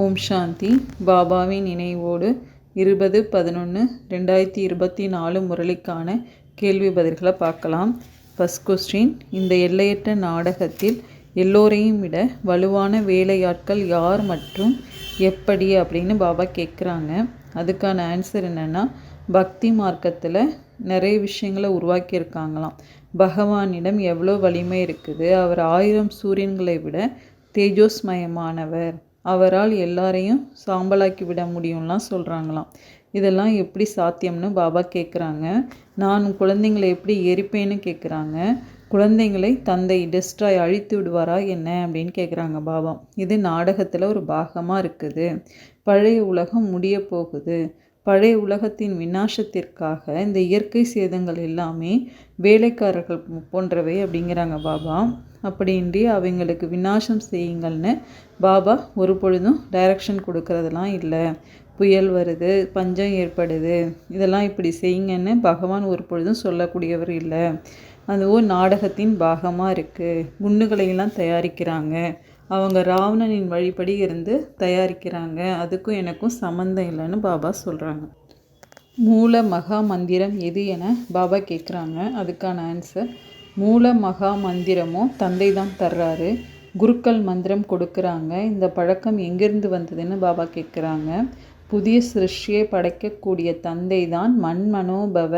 ஓம் சாந்தி. பாபாவின் நினைவோடு இருபது பதினொன்று ரெண்டாயிரத்தி இருபத்தி நாலு முரளிக்கான கேள்வி பதில்களை பார்க்கலாம். ஃபஸ்ட் கொஸ்டின் இந்த எல்லையற்ற நாடகத்தில் எல்லோரையும் விட வலுவான வேலையாட்கள் யார் மற்றும் எப்படி அப்படின்னு பாபா கேட்குறாங்க. அதுக்கான ஆன்சர் என்னென்னா பக்தி மார்க்கத்தில் நிறைய விஷயங்களை உருவாக்கியிருக்காங்களாம். பகவானிடம் எவ்வளோ வலிமை இருக்குது? அவர் ஆயிரம் சூரியன்களை விட தேஜோஸ்மயமானவர். அவரால் எல்லாரையும் சாம்பலாக்கி விட முடியும்லாம் சொல்கிறாங்களாம் இதெல்லாம் எப்படி சாத்தியம்னு பாபா கேட்குறாங்க நான் குழந்தைங்களை எப்படி எரிப்பேன்னு கேட்குறாங்க குழந்தைங்களை தந்தை டெஸ்ட்ராய் அழித்து விடுவாரா என்ன அப்படின்னு கேட்குறாங்க பாபா. இது நாடகத்தில் ஒரு பாகமாக இருக்குது. பழைய உலகம் முடிய போகுது. பழைய உலகத்தின் விநாசத்திற்காக இந்த இயற்கை சேதங்கள் எல்லாமே வேலைக்காரர்கள் போன்றவை அப்படிங்கிறாங்க பாபா. அப்படின்றி அவங்களுக்கு விநாசம் செய்யுங்கள்னு பாபா ஒரு பொழுதும் டைரக்ஷன் கொடுக்கறதெல்லாம் இல்லை. புயல் வருது பஞ்சம் ஏற்படுது இதெல்லாம் இப்படி செய்யுங்கன்னு பகவான் ஒரு பொழுதும் சொல்லக்கூடியவர் இல்லை. அதுவும் நாடகத்தின் பாகமாக இருக்குது குண்டுகளையெல்லாம் தயாரிக்கிறாங்க. அவங்க ராவணனின் வழிபடி இருந்து தயாரிக்கிறாங்க. அதுக்கும் எனக்கும் சம்மந்தம் இல்லைன்னு பாபா சொல்கிறாங்க மூல மகா மந்திரம் எது என பாபா கேட்குறாங்க அதுக்கான ஆன்சர் மூல மகா மந்திரமும் தந்தை தான் தர்றாரு. குருக்கள் மந்திரம் கொடுக்குறாங்க. இந்த பழக்கம் எங்கேருந்து வந்ததுன்னு பாபா கேட்குறாங்க புதிய சிருஷ்டியை படைக்கக்கூடிய தந்தை தான் மண் மனோபவ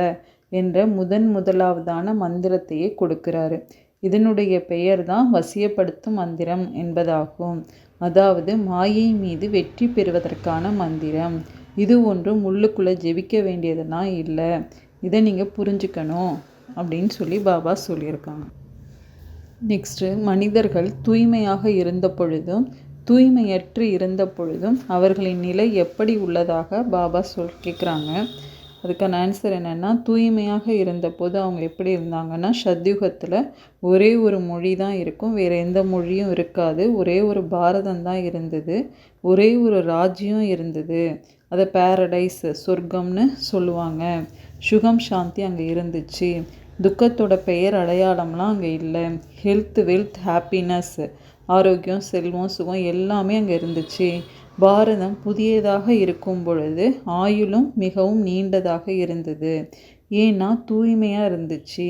என்ற முதன் முதலாவதான மந்திரத்தையே கொடுக்குறாரு. இதனுடைய பெயர் தான் வசியப்படுத்தும் மந்திரம் என்பதாகும். அதாவது மாயை மீது வெற்றி பெறுவதற்கான மந்திரம். இது ஒன்றும் உள்ளுக்குள்ளே ஜெபிக்க வேண்டியதெல்லாம் இல்லை. இதை நீங்கள் புரிஞ்சுக்கணும் அப்படின்னு சொல்லி பாபா சொல்லியிருக்காங்க. நெக்ஸ்ட்டு மனிதர்கள் தூய்மையாக இருந்த பொழுதும் தூய்மையற்று இருந்த பொழுதும் அவர்களின் நிலை எப்படி உள்ளதாக பாபா சொல் கேட்குறாங்க அதுக்கான ஆன்சர் என்னென்னா தூய்மையாக இருந்தபோது அவங்க எப்படி இருந்தாங்கன்னா சத்யுகத்தில் ஒரே ஒரு மொழி தான் இருக்கும். வேறு எந்த மொழியும் இருக்காது. ஒரே ஒரு பாரதம் தான் இருந்தது. ஒரே ஒரு ராஜ்யம் இருந்தது. அதை பேரடைஸ் சொர்க்கம்னு சொல்லுவாங்க. சுகம் சாந்தி அங்கே இருந்துச்சு. துக்கத்தோட பெயர் அடையாளம்லாம் அங்கே இல்லை. ஹெல்த் வெல்த் ஹாப்பினஸ் ஆரோக்கியம் செல்வம் சுகம் எல்லாமே அங்கே இருந்துச்சு. பாரதம் புதியதாக இருக்கும் பொழுது ஆயுளும் மிகவும் நீண்டதாக இருந்தது. ஏன்னா தூய்மையாக இருந்துச்சு.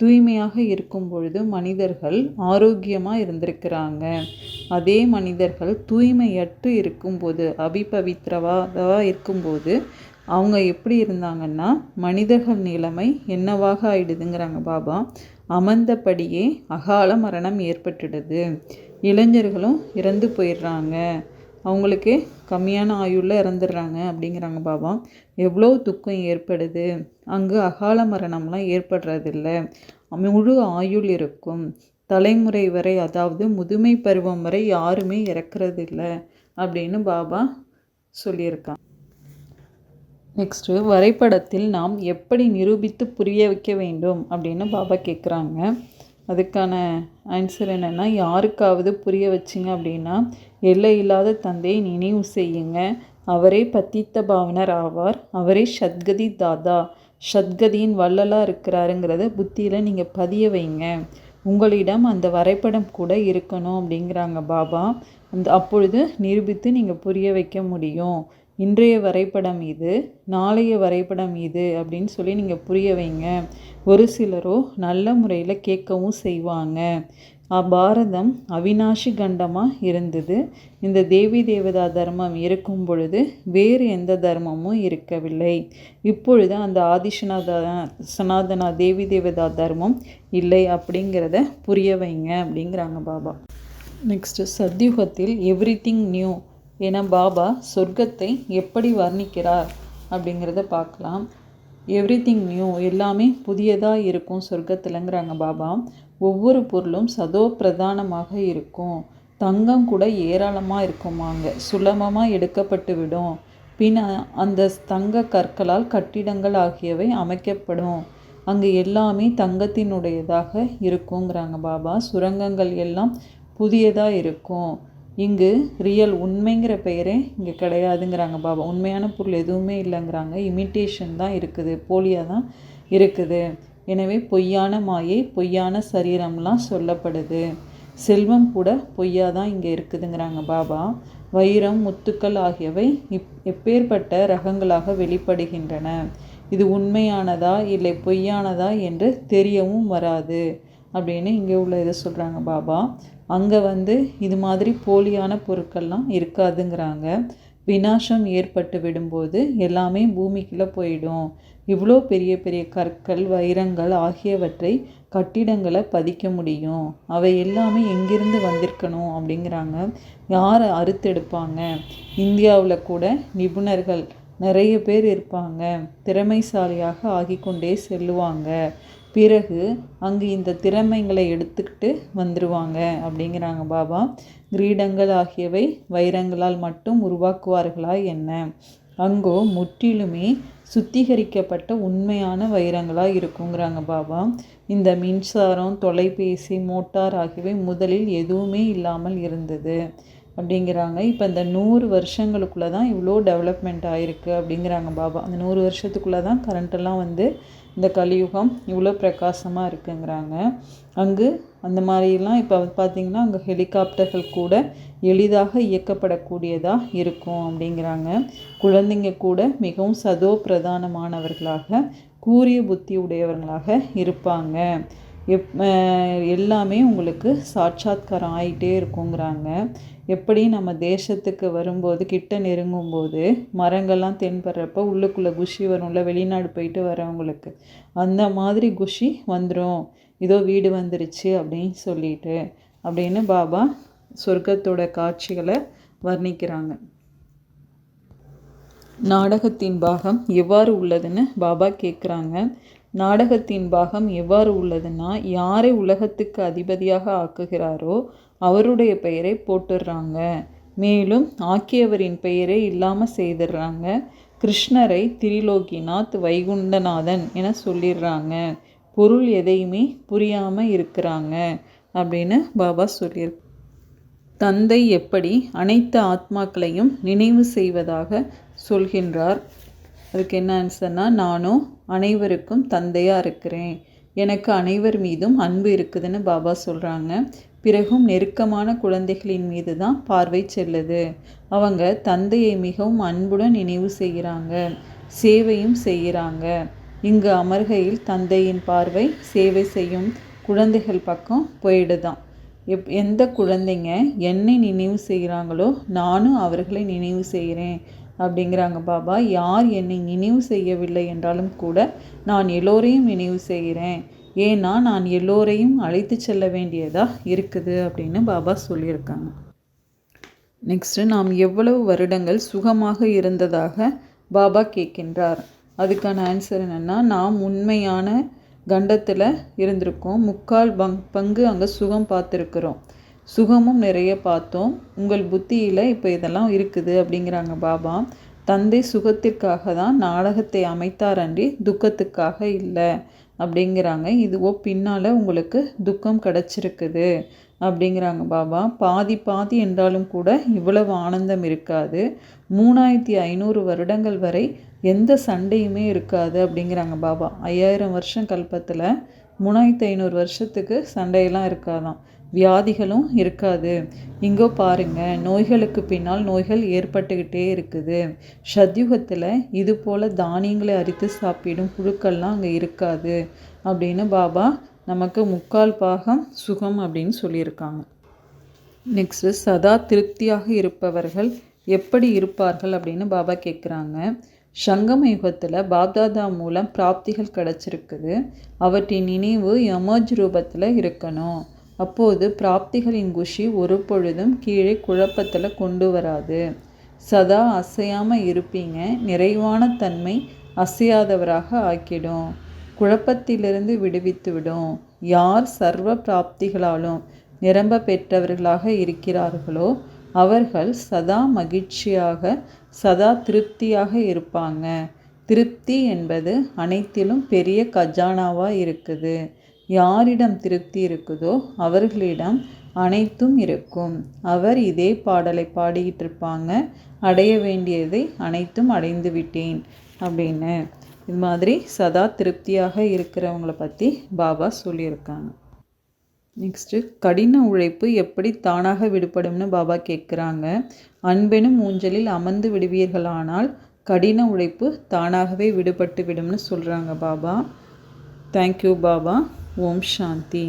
தூய்மையாக இருக்கும் பொழுது மனிதர்கள் ஆரோக்கியமாக இருந்திருக்கிறாங்க. அதே மனிதர்கள் தூய்மையற்று இருக்கும்போது அபிபவித்ரவாதவாக இருக்கும்போது அவங்க எப்படி இருந்தாங்கன்னா மனிதர்கள் நிலைமை என்னவாக ஆயிடுதுங்கிறாங்க பாபா. அமர்ந்தபடியே அகால மரணம் ஏற்பட்டுடுது. இளைஞர்களும் இறந்து போயிடுறாங்க. அவங்களுக்கே கம்மியான ஆயுளில் இறந்துடுறாங்க அப்படிங்கிறாங்க பாபா. எவ்வளோ துக்கம் ஏற்படுது? அங்கு அகால மரணம்லாம் ஏற்படுறதில்ல. முழு ஆயுள் இருக்கும். தலைமுறை வரை அதாவது முதுமை பருவம் வரை யாருமே இறக்குறதில்ல அப்படின்னு பாபா சொல்லியிருக்கான். நெக்ஸ்ட்டு வரைபடத்தில் நாம் எப்படி நிரூபித்து புரிய வைக்க வேண்டும் அப்படின்னு பாபா கேட்குறாங்க அதுக்கான ஆன்சர் என்னென்னா யாருக்காவது புரிய வச்சிங்க அப்படின்னா எல்லை இல்லாத தந்தையை நினைவு செய்யுங்க. அவரே பத்தித்த பாவனர் ஆவார். அவரே ஷத்கதி தாதா. சத்கதியின் வள்ளலாக இருக்கிறாருங்கிறத புத்தியில் நீங்கள் பதிய வைங்க. உங்களிடம் அந்த வரைபடம் கூட இருக்கணும் அப்படிங்கிறாங்க பாபா. அந்த அப்பொழுது நிரூபித்து நீங்கள் புரிய வைக்க முடியும். இன்றைய வரைபடம் இது நாளைய வரைபடம் இது அப்படின்னு சொல்லி நீங்கள் புரிய வைங்க. ஒரு சிலரோ நல்ல முறையில் கேட்கவும் செய்வாங்க. பாரதம் அவினாஷி கண்டமாக இருந்தது. இந்த தேவி தேவதா தர்மம் இருக்கும் பொழுது வேறு எந்த தர்மமும் இருக்கவில்லை. இப்பொழுது அந்த ஆதிசனாதா சனாதனா தேவி தேவதா தர்மம் இல்லை அப்படிங்கிறத புரிய வைங்க அப்படிங்கிறாங்க பாபா. நெக்ஸ்ட்டு சத்யுகத்தில் எவ்ரி திங் நியூ ஏன்னா பாபா சொர்க்கத்தை எப்படி வர்ணிக்கிறார் அப்படிங்கிறத பார்க்கலாம். எவ்ரி திங் நியூ எல்லாமே புதியதாக இருக்கும் சொர்க்கத்தில்ங்கிறாங்க பாபா. ஒவ்வொரு பொருளும் சதோ பிரதானமாக இருக்கும். தங்கம் கூட ஏராளமாக இருக்குமாங்க. சுலபமாக எடுக்கப்பட்டு விடும். பின் அந்த தங்க கற்களால் கட்டிடங்கள் ஆகியவை அமைக்கப்படும். அங்கே எல்லாமே தங்கத்தினுடையதாக இருக்குங்கிறாங்க பாபா. சுரங்கங்கள் எல்லாம் புதியதாக இருக்கும். இங்கு ரியல் உண்மைங்கிற பெயரே இங்கே கிடையாதுங்கிறாங்க பாபா. உண்மையான பொருள் எதுவுமே இல்லைங்கிறாங்க. இமிட்டேஷன் தான் இருக்குது. போலியாக தான் இருக்குது. எனவே பொய்யான மாயை பொய்யான சரீரம்லாம் சொல்லப்படுது. செல்வம் கூட பொய்யா தான் இங்கே இருக்குதுங்கிறாங்க பாபா. வைரம் முத்துக்கள் ஆகியவை இப் எப்பேற்பட்ட ரகங்களாக வெளிப்படுகின்றன. இது உண்மையானதா இல்லை பொய்யானதா என்று தெரியவும் வராது. அப்படின்னு இங்கே உள்ள இதை சொல்கிறாங்க பாபா அங்கே வந்து இது மாதிரி போலியான பொருட்கள்லாம் இருக்காதுங்கிறாங்க. வினாசம் ஏற்பட்டு விடும்போது எல்லாமே பூமிக்குள்ளே போயிடும். இவ்வளோ பெரிய பெரிய கற்கள் வைரங்கள் ஆகியவற்றை கட்டிடங்களை பதிக்க முடியும். அவை எல்லாமே எங்கிருந்து வந்திருக்கணும்? அப்படிங்கிறாங்க. யார் அறுத்தெடுப்பாங்க? இந்தியாவில் கூட நிபுணர்கள் நிறைய பேர் இருப்பாங்க. திறமைசாலியாக ஆகிக்கொண்டே செல்லுவாங்க. பிறகு அங்கு இந்த திறமைங்களை எடுத்துக்கிட்டு வந்துடுவாங்க அப்படிங்கிறாங்க பாபா. கிரீடங்கள் ஆகியவை வைரங்களால் மட்டும் உருவாக்குவார்களா என்ன? அங்கோ முற்றிலுமே சுத்திகரிக்கப்பட்ட உண்மையான வைரங்களாக இருக்குங்கிறாங்க பாபா. இந்த மின்சாரம் தொலைபேசி மோட்டார் ஆகியவை முதலில் எதுவுமே இல்லாமல் இருந்தது. அப்படிங்கிறாங்க. இப்போ இந்த நூறு வருஷங்களுக்குள்ளே தான் இவ்வளோ டெவலப்மெண்ட் ஆகிருக்கு அப்படிங்கிறாங்க பாபா. அந்த நூறு வருஷத்துக்குள்ளே தான் கரண்ட்டெல்லாம் வந்து இந்த கலியுகம் இவ்வளோ பிரகாசமாக இருக்குங்கிறாங்க. அங்கு அந்த மாதிரிலாம் இப்போ பார்த்திங்கன்னா அங்கே ஹெலிகாப்டர்கள் கூட எளிதாக இயக்கப்படக்கூடியதாக இருக்கும் அப்படிங்கிறாங்க. குழந்தைங்க கூட மிகவும் சதோ பிரதானமானவர்களாக கூரிய புத்தி உடையவர்களாக இருப்பாங்க. எப் எல்லாமே உங்களுக்கு சாட்சாத்காரம் ஆகிட்டே இருக்குங்கிறாங்க. எப்படி நம்ம தேசத்துக்கு வரும்போது கிட்ட நெருங்கும்போது மரங்கள்லாம் தென்படுறப்ப உள்ளுக்குள்ளே குஷி வரும்ல வெளிநாடு போயிட்டு வரவங்களுக்கு. அந்த மாதிரி குஷி வந்துடும் இதோ வீடு வந்துருச்சு அப்படின்னு சொல்லிட்டு அப்படின்னு பாபா சொர்க்கத்தோட காட்சிகளை வர்ணிக்கிறாங்க. நாடகத்தின் பாகம் எவ்வாறு உள்ளதுன்னு பாபா கேட்குறாங்க நாடகத்தின் பாகம் எவ்வாறு உள்ளதுன்னா யாரை உலகத்துக்கு அதிபதியாக ஆக்குகிறாரோ அவருடைய பெயரை போட்டுடுறாங்க மேலும் ஆக்கியவரின் பெயரை இல்லாமல் செய்திடுறாங்க கிருஷ்ணரை திரிலோகிநாத் வைகுண்டநாதன் என சொல்லிடுறாங்க பொருள் எதையுமே புரியாமல் இருக்கிறாங்க அப்படின்னு பாபா சொல்லியிருக்கு தந்தை எப்படி அனைத்து ஆத்மாக்களையும் நினைவு செய்வதாக சொல்கின்றார். அதுக்கு என்ன ஆன்சர்னா நானும் அனைவருக்கும் தந்தையாக இருக்கிறேன். எனக்கு அனைவர் மீதும் அன்பு இருக்குதுன்னு பாபா சொல்கிறாங்க பிறகும் நெருக்கமான குழந்தைகளின் மீது தான் பார்வை செல்லுது. அவங்க தந்தையை மிகவும் அன்புடன் நினைவு செய்கிறாங்க. சேவையும் செய்கிறாங்க. இங்கு அமர்கையில் தந்தையின் பார்வை சேவை செய்யும் குழந்தைகள் பக்கம் போயிடுதான். எப் எந்த குழந்தைங்க என்னை நினைவு செய்கிறாங்களோ நானும் அவர்களை நினைவு செய்கிறேன். அப்படிங்கிறாங்க பாபா யார் என்னை நினைவு செய்யவில்லை என்றாலும் கூட நான் எல்லோரையும் நினைவு செய்கிறேன். ஏன்னா நான் எல்லோரையும் அழைத்து செல்ல வேண்டியதாக இருக்குது அப்படின்னு பாபா சொல்லியிருக்காங்க. நெக்ஸ்ட்டு நாம் எவ்வளவு வருடங்கள் சுகமாக இருந்ததாக பாபா கேட்கின்றார். அதுக்கான ஆன்சர் என்னென்னா நாம் உண்மையான கண்டத்தில் இருந்திருக்கோம். முக்கால் பங் பங்கு அங்கே சுகம் பார்த்துருக்குறோம். சுகமும் நிறைய பார்த்தோம். உங்கள் புத்தியில் இப்போ இதெல்லாம் இருக்குது அப்படிங்கிறாங்க பாபா. தந்தை சுகத்திற்காக தான் நாடகத்தை அமைத்தார் அன்றி துக்கத்துக்காக இல்லை அப்படிங்கிறாங்க. இதுவோ பின்னால் உங்களுக்கு துக்கம் கிடச்சிருக்குது அப்படிங்கிறாங்க பாபா. பாதி பாதி என்றாலும் கூட இவ்வளவு ஆனந்தம் இருக்காது. மூணாயிரத்தி ஐநூறு வருடங்கள் வரை எந்த சண்டையுமே இருக்காது அப்படிங்கிறாங்க பாபா. ஐயாயிரம் வருஷம் கல்பத்தில் மூணாயிரத்து ஐநூறு வருஷத்துக்கு சண்டையெல்லாம் இருக்காதான் வியாதிகளும் இருக்காது. இங்கே பாருங்க நோய்களுக்கு பின்னால் நோய்கள் ஏற்பட்டுக்கிட்டே இருக்குது. சத்யுகத்தில் இது போல் தானியங்களை அரித்து சாப்பிடும் புழுக்கள்லாம் அங்கே இருக்காது அப்படின்னு பாபா நமக்கு முக்கால் பாகம் சுகம் அப்படின்னு சொல்லியிருக்காங்க. நெக்ஸ்ட்டு சதா திருப்தியாக இருப்பவர்கள் எப்படி இருப்பார்கள் அப்படின்னு பாபா கேட்குறாங்க சங்கம யுகத்தில் பாப்தாதா மூலம் பிராப்திகள் கிடச்சிருக்குது. அவற்றின் நினைவு யமோஜ் ரூபத்தில் இருக்கணும். அப்போது பிராப்திகளின் குஷி ஒரு பொழுதும் கீழே குழப்பத்தில் கொண்டு வராது. சதா அசையாமல் இருப்பீங்க. நிறைவான தன்மை அசையாதவராக ஆக்கிடும். குழப்பத்திலிருந்து விடுவித்து விடும். யார் சர்வ பிராப்திகளாலும் நிரம்ப பெற்றவர்களாக இருக்கிறார்களோ அவர்கள் சதா மகிழ்ச்சியாக சதா திருப்தியாக இருப்பாங்க. திருப்தி என்பது அனைத்திலும் பெரிய கஜானாவாக இருக்குது. யாரிடம் திருப்தி இருக்குதோ அவர்களிடம் அனைத்தும் இருக்கும். அவர் இதே பாடலை பாடிக்கிட்டு இருப்பாங்க. அடைய வேண்டியதை அனைத்தும் அடைந்து விட்டேன் அப்படின்னு. இது மாதிரி சதா திருப்தியாக இருக்கிறவங்கள பற்றி பாபா சொல்லியிருக்காங்க. நெக்ஸ்ட்டு கடின உழைப்பு எப்படி தானாக விடுபடும்னு பாபா கேட்குறாங்க அன்பெனும் ஊஞ்சலில் அமர்ந்து விடுவீர்களானால் கடின உழைப்பு தானாகவே விடுபட்டு விடும்னு சொல்கிறாங்க பாபா தேங்க்யூ பாபா. ஓம் சாந்தி.